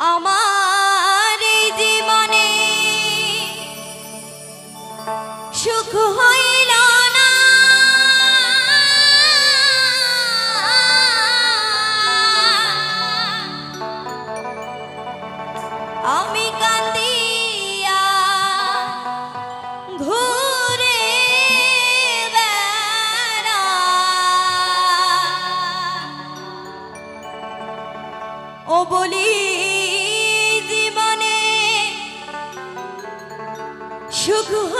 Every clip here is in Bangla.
আমার এই জীবনে সুখ হইল আমি ঘুরে বেড়া। ও বলি সুখ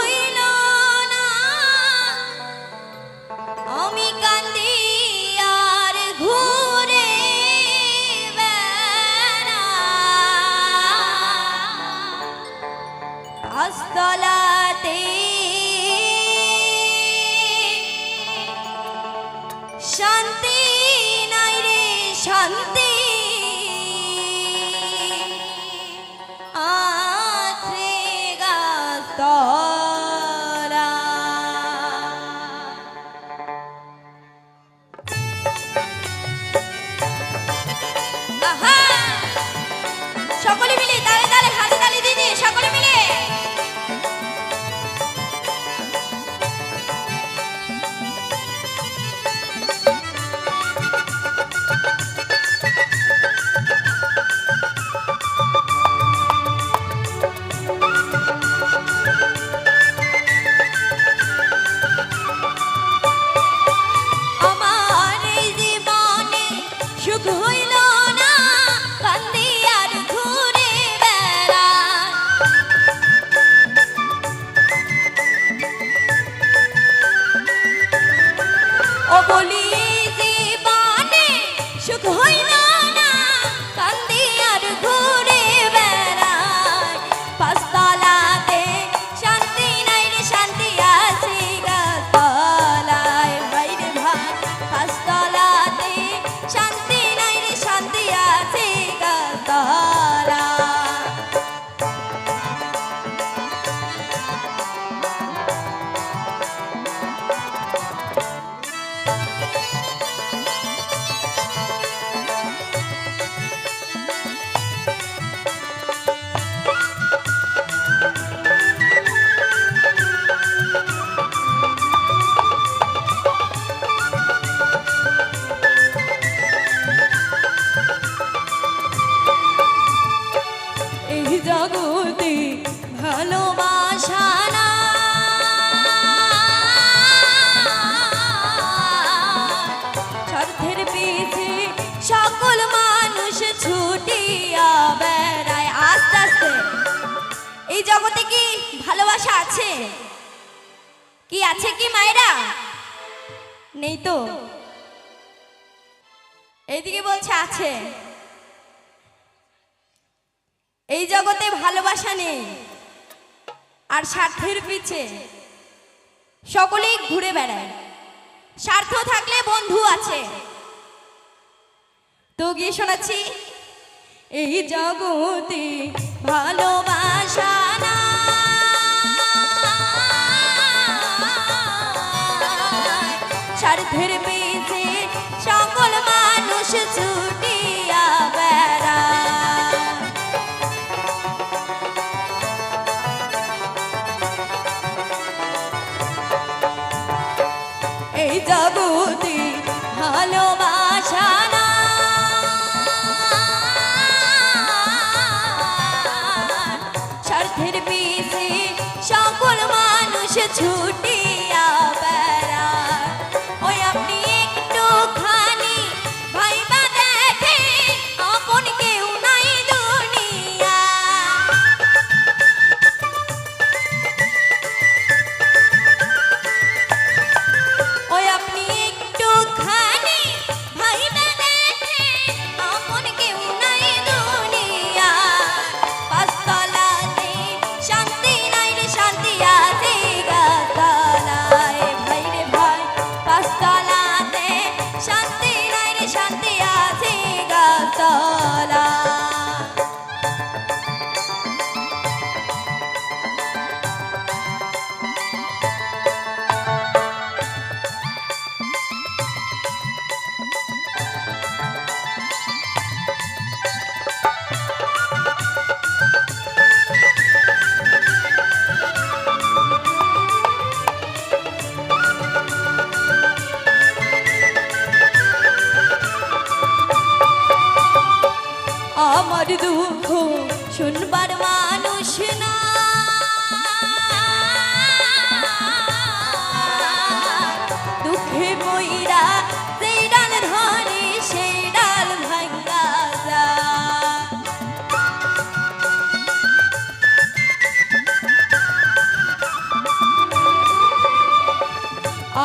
বলি জগতে কি ভালোবাসা আছে? কি আছে কি মায়েরা? নেই তো। এইদিকে বলছে আছে। এই জগতে ভালোবাসা নেই, আর স্বার্থের পিছে সকলেই ঘুরে বেড়ায়। স্বার্থ থাকলে বন্ধু আছে। তো গিয়ে শোনাচ্ছি, এই জগতে ভালোবাসা না স্বার্থের সকল মানুষ ছুটিয়া বেড়ায় এই জগতে ভালোবাসা স্বার্থের পিছে সকল মানুষ ছুটিয়া শুনবার মানুষ না। দুঃখে বইরা সেই ডাল ধরে, সেই ডাল ভাঙ্গা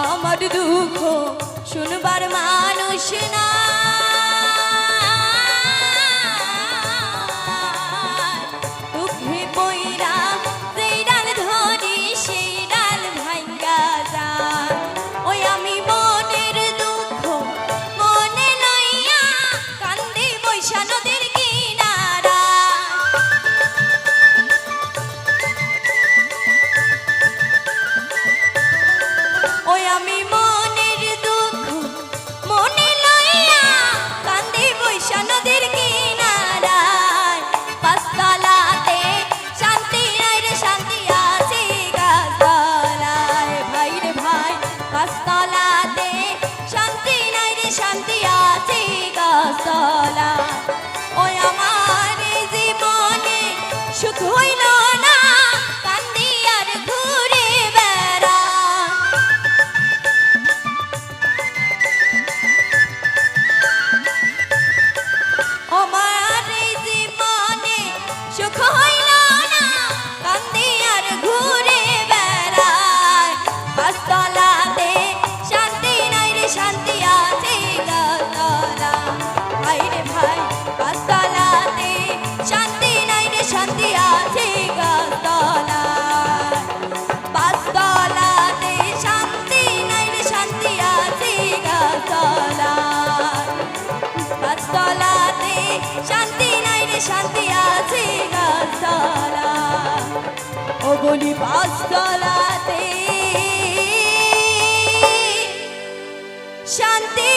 আমার দুঃখ শুনবার মানুষ না। গাছতলাতে শান্তি নাই রে শান্তি আছে গাছতলা। ও বলি গাছতলাতে শান্তি